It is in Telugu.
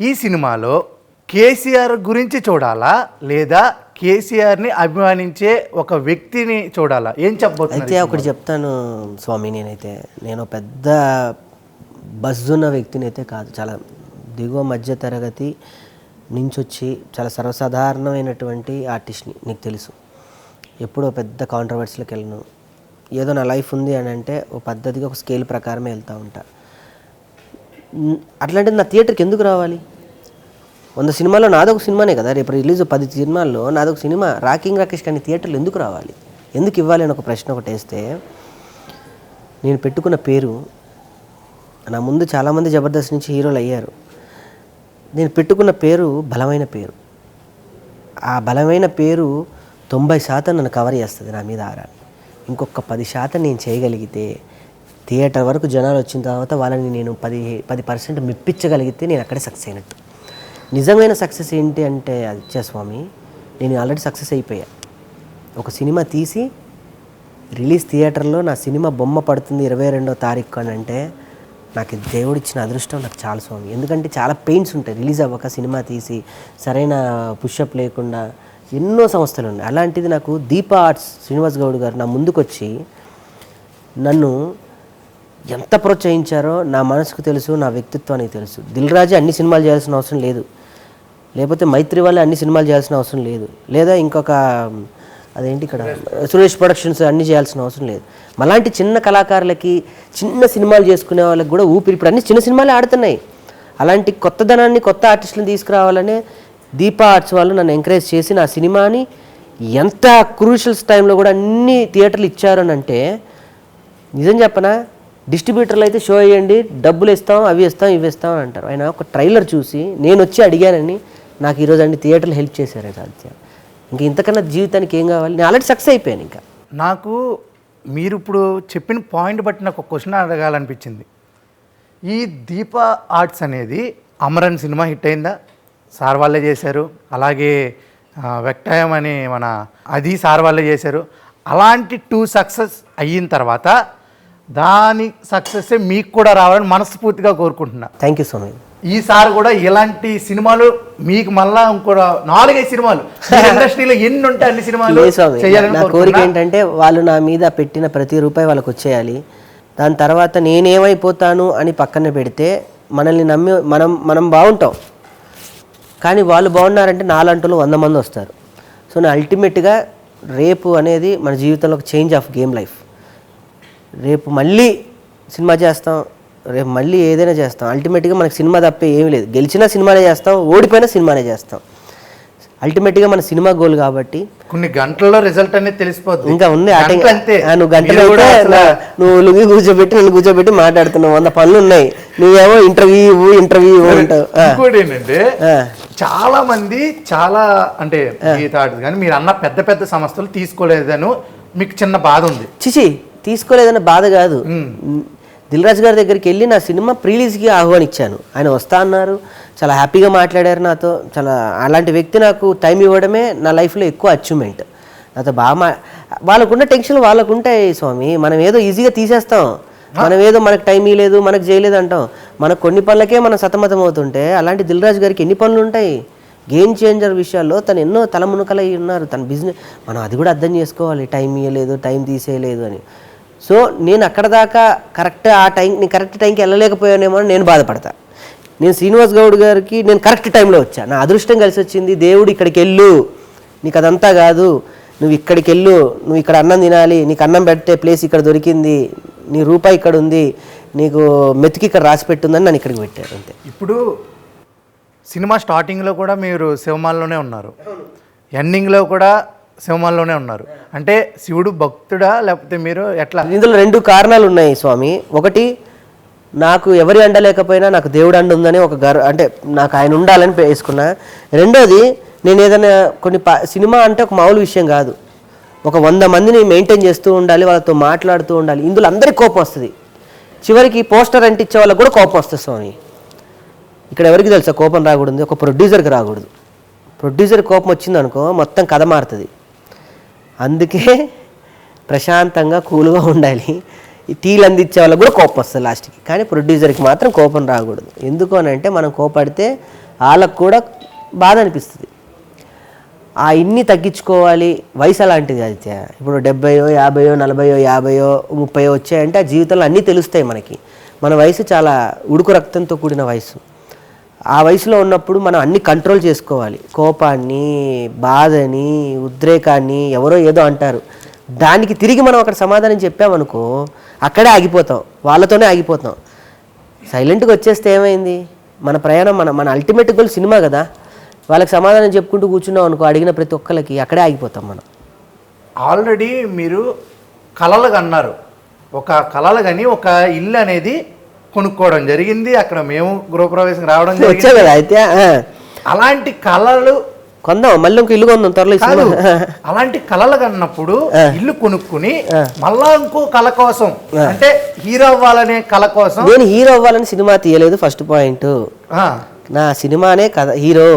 ఈ సినిమాలో కేసీఆర్ గురించి చూడాలా? లేదా కేసీఆర్ని అభిమానించే ఒక వ్యక్తిని చూడాలా? ఏం చెప్పబోతున్నారు అయితే ఒకటి చెప్తాను స్వామి నేనైతే. నేను పెద్ద బజ్జున్న వ్యక్తిని అయితే కాదు. చాలా దిగువ మధ్య తరగతి నుంచి వచ్చి చాలా సర్వసాధారణమైనటువంటి ఆర్టిస్ట్ని నీకు తెలుసు. ఎప్పుడో పెద్ద కాంట్రవర్సీలకు వెళ్ళను. ఏదో నా లైఫ్ ఉంది అని అంటే ఒక పద్ధతిగా ఒక స్కేల్ ప్రకారమే వెళ్తూ ఉంటా. న్- అట్లాంటిది నా థియేటర్కి ఎందుకు రావాలి? వంద సినిమాలో నాదొక సినిమానే కదా రేపు రిలీజ్ పది సినిమాల్లో నాదొక సినిమా రాకింగ్ రాకేష్ కానీ థియేటర్లు ఎందుకు రావాలి? ఎందుకు ఇవ్వాలి అని ఒక ప్రశ్న ఒకటి వేస్తే నేను పెట్టుకున్న పేరు నా ముందు చాలామంది జబర్దస్త్ నుంచి హీరోలు అయ్యారు. నేను పెట్టుకున్న పేరు బలమైన పేరు. ఆ బలమైన పేరు తొంభై శాతం నన్ను కవర్ చేస్తుంది నా మీద ఆరా ఇంకొక పది శాతం నేను చేయగలిగితే థియేటర్ వరకు జనాలు వచ్చిన తర్వాత వాళ్ళని నేను పది పది పర్సెంట్ మెప్పించగలిగితే నేను అక్కడే సక్సెస్ అయినట్టు. నిజమైన సక్సెస్ ఏంటి అంటే అదిత్య స్వామి నేను ఆల్రెడీ సక్సెస్ అయిపోయా. ఒక సినిమా తీసి రిలీజ్ థియేటర్లో నా సినిమా బొమ్మ పడుతుంది ఇరవై రెండో తారీఖు అని అంటే నాకు దేవుడిచ్చిన అదృష్టం నాకు చాలా స్వామి. ఎందుకంటే చాలా పెయిన్స్ ఉంటాయి. రిలీజ్ అవ్వక సినిమా తీసి సరైన పుషప్ లేకుండా ఎన్నో సంస్థలు ఉన్నాయి. అలాంటిది నాకు దీప ఆర్ట్స్ శ్రీనివాస్ గౌడ్ గారు నా ముందుకొచ్చి నన్ను ఎంత ప్రోత్సహించారో నా మనసుకు తెలుసు నా వ్యక్తిత్వానికి తెలుసు. దిల్ రాజే అన్ని సినిమాలు చేయాల్సిన అవసరం లేదు. లేకపోతే మైత్రి వల్ల అన్ని సినిమాలు చేయాల్సిన అవసరం లేదు. లేదా ఇంకొక అదేంటి ఇక్కడ? సురేష్ ప్రొడక్షన్స్ అన్ని చేయాల్సిన అవసరం లేదు. మలాంటి చిన్న కళాకారులకి చిన్న సినిమాలు చేసుకునే వాళ్ళకి కూడా ఊపిరి ఇప్పుడు అన్ని చిన్న సినిమాలే ఆడుతున్నాయి. అలాంటి కొత్తదనాన్ని కొత్త ఆర్టిస్టులను తీసుకురావాలనే దీపా ఆర్ట్స్ వాళ్ళు నన్ను ఎంకరేజ్ చేసి నా సినిమాని ఎంత క్రూషల్స్ టైంలో కూడా అన్ని థియేటర్లు ఇచ్చారని అంటే నిజం చెప్పనా? డిస్ట్రిబ్యూటర్లు అయితే షో వేయండి డబ్బులు ఇస్తాం అవి ఇస్తాం ఇవి ఇస్తాం అని అంటారు. ఆయన ఒక ట్రైలర్ చూసి నేను వచ్చి అడిగానని నాకు ఈరోజు అన్ని థియేటర్లు హెల్ప్ చేశారు సాధ్య. ఇంకా ఇంతకన్నా జీవితానికి ఏం కావాలి? నేను ఆల్రెడీ సక్సెస్ అయిపోయాను ఇంకా. నాకు మీరు ఇప్పుడు చెప్పిన పాయింట్ బట్టి నాకు ఒక క్వశ్చన్ అడగాలనిపించింది. ఈ దీప ఆర్ట్స్ అనేది అమరన్ సినిమా హిట్ అయిందా? సార్ వాళ్ళే చేశారు. అలాగే వెక్టాయం అని మన అది సార్ వాళ్ళే చేశారు. అలాంటి టూ సక్సెస్ అయిన తర్వాత దాని సక్సెస్ మీకు కూడా రావాలని మనస్ఫూర్తిగా కోరుకుంటున్నా. థ్యాంక్ యూ సో మచ్ ఈసారి కూడా ఇలాంటి సినిమాలు మీకు మళ్ళా ఇంకో నాలుగైదు సినిమాలు. ఇండస్ట్రీలో ఎన్ని ఉంటాయి అన్ని సినిమాలు నా కోరిక. ఏంటంటే వాళ్ళు నా మీద పెట్టిన ప్రతి రూపాయి వాళ్ళకి వచ్చేయాలి. దాని తర్వాత నేనేమైపోతాను అని పక్కన పెడితే మనల్ని నమ్మి మనం మనం బాగుంటాం. కానీ వాళ్ళు బాగున్నారంటే నాలంటూ వంద మంది వస్తారు. సో నా అల్టిమేట్గా రేపు అనేది మన జీవితంలో ఒక చేంజ్ ఆఫ్ గేమ్ లైఫ్ రేపు మళ్ళీ సినిమా చేస్తాం రేపు మళ్ళీ ఏదైనా చేస్తాం. అల్టిమేట్గా మనకి సినిమా తప్పే ఏమీ లేదు. గెలిచినా సినిమానే చేస్తాం ఓడిపోయినా సినిమానే చేస్తాం. అల్టిమేట్గా మన సినిమా గోల్ కాబట్టి కొన్ని గంటల్లో రిజల్ట్ అనేది తెలిసిపోద్ది. ఇంకా ఉంది నువ్వు గంటలు కూడా నువ్వు లుంగి కూర్చోబెట్టి నన్ను కూర్చోబెట్టి మాట్లాడుతున్నావు. వంద పనులు ఉన్నాయి. నువ్వేమో ఇంటర్వ్యూ ఇంటర్వ్యూ ఇంకోటి ఏంటంటే. చాలా మంది చాలా అంటే కానీ మీరు అన్న పెద్ద పెద్ద సంస్థలు తీసుకోలేదని. మీకు చిన్న బాధ ఉంది. చిచి తీసుకోలేదన్న బాధ కాదు. దిల్ రాజు గారి దగ్గరికి వెళ్ళి నా సినిమా ప్రీలీజ్కి ఆహ్వానించాను. ఆయన వస్తా అన్నారు చాలా హ్యాపీగా మాట్లాడారు నాతో. చాలా అలాంటి వ్యక్తి నాకు టైం ఇవ్వడమే నా లైఫ్లో ఎక్కువ అచీవ్మెంట్. నాతో బాగా మా వాళ్ళకున్న టెన్షన్ వాళ్ళకు ఉంటాయి స్వామి. మనం ఏదో ఈజీగా తీసేస్తాం. మనం ఏదో మనకు టైం ఇవ్వలేదు మనకు చేయలేదు అంటాం. మనకు కొన్ని పనులకే మనం సతమతం అవుతుంటే అలాంటి దిల్ రాజు గారికి ఎన్ని పనులు ఉంటాయి గేమ్ చేంజర్ విషయాల్లో తను ఎన్నో తలమునకలై ఉన్నారు. తన బిజినెస్ మనం అది కూడా అర్థం చేసుకోవాలి. టైం ఇవ్వలేదు టైం తీసేయలేదు అని. సో నేను అక్కడ దాకా కరెక్ట్ ఆ టైం నేను కరెక్ట్ టైంకి వెళ్ళలేకపోయానేమో అని నేను బాధపడతా. నేను శ్రీనివాస్ గౌడ్ గారికి నేను కరెక్ట్ టైంలో వచ్చా. నా అదృష్టం కలిసి వచ్చింది దేవుడు ఇక్కడికి వెళ్ళు. నీకు అదంతా కాదు. నువ్వు ఇక్కడికి వెళ్ళు. నువ్వు ఇక్కడ అన్నం తినాలి. నీకు అన్నం పెట్టే ప్లేస్ ఇక్కడ దొరికింది. నీ రూపాయి ఇక్కడ ఉంది. నీకు మెతికి ఇక్కడ రాసి పెట్టుందని నన్ను ఇక్కడికి పెట్టారు అంతే. ఇప్పుడు సినిమా స్టార్టింగ్లో కూడా మీరు శివమాల్లోనే ఉన్నారు. ఎండింగ్లో కూడా శివమాల్లోనే ఉన్నారు. అంటే శివుడు భక్తుడా? లేకపోతే మీరు ఎట్లా? ఇందులో రెండు కారణాలు ఉన్నాయి స్వామి. ఒకటి నాకు ఎవరి అండ లేకపోయినా నాకు దేవుడు అండ ఉందని ఒక గర్ అంటే నాకు ఆయన ఉండాలని వేసుకున్నా. రెండోది నేను ఏదైనా కొన్ని సినిమా అంటే ఒక మామూలు విషయం కాదు. ఒక వంద మందిని మెయింటైన్ చేస్తూ ఉండాలి వాళ్ళతో మాట్లాడుతూ ఉండాలి. ఇందులో అందరికీ కోపం వస్తుంది. చివరికి పోస్టర్ అంటించే వాళ్ళకి కూడా కోపం వస్తుంది స్వామి. ఇక్కడ ఎవరికి తెలుసా? కోపం రాకూడదు. ఒక ప్రొడ్యూసర్కి రాకూడదు. ప్రొడ్యూసర్ కోపం వచ్చిందనుకో మొత్తం కథ మారుతుంది. అందుకే ప్రశాంతంగా కూల్గా ఉండాలి. ఈ టీలు అందించే వాళ్ళకి కూడా కోపం వస్తుంది లాస్ట్కి. కానీ ప్రొడ్యూసర్కి మాత్రం కోపం రాకూడదు. ఎందుకు అని అంటే మనం కోపడితే వాళ్ళకు కూడా బాధ అనిపిస్తుంది. ఆ ఇన్ని తగ్గించుకోవాలి. వయసు అలాంటిది అయితే ఇప్పుడు డెబ్బయో యాభయో నలభయో యాభయో ముప్పయో వచ్చాయంటే ఆ జీవితంలో అన్నీ తెలుస్తాయి మనకి. మన వయసు చాలా ఉడుకు రక్తంతో కూడిన వయసు. ఆ వయసులో ఉన్నప్పుడు మనం అన్ని కంట్రోల్ చేసుకోవాలి. కోపాన్ని బాధని ఉద్రేకాన్ని ఎవరో ఏదో అంటారు. దానికి తిరిగి మనం అక్కడ సమాధానం చెప్పామనుకో అక్కడే ఆగిపోతాం. వాళ్ళతోనే ఆగిపోతాం. సైలెంట్గా వచ్చేస్తే ఏమైంది? మన ప్రయాణం మన మన అల్టిమేట్ గోల్ సినిమా కదా. వాళ్ళకి సమాధానం చెప్పుకుంటూ కూర్చున్నాం అనుకో అడిగిన ప్రతి ఒక్కరికి అక్కడే ఆగిపోతాం మనం. ఆల్రెడీ మీరు కలలు అన్నారు ఒక కలలు కానీ ఒక ఇల్లు అనేది కొనుక్కోవడం జరిగింది. అక్కడ మేము గృహప్రవేశం రావడం జరిగింది కదా అయితే అలాంటి కళలు కొందాం మళ్ళీ ఇంకో ఇల్లు కొందాం త్వరలో కాదు. అలాంటి కళలు కన్నప్పుడు ఇల్లు కొనుక్కుని మళ్ళా ఇంకో కళ కోసం అంటే హీరో అవ్వాలనే కళ కోసం నేను హీరో అవ్వాలని సినిమా తీయలేదు ఫస్ట్ పాయింట్. నా సినిమానే కథ హీరో.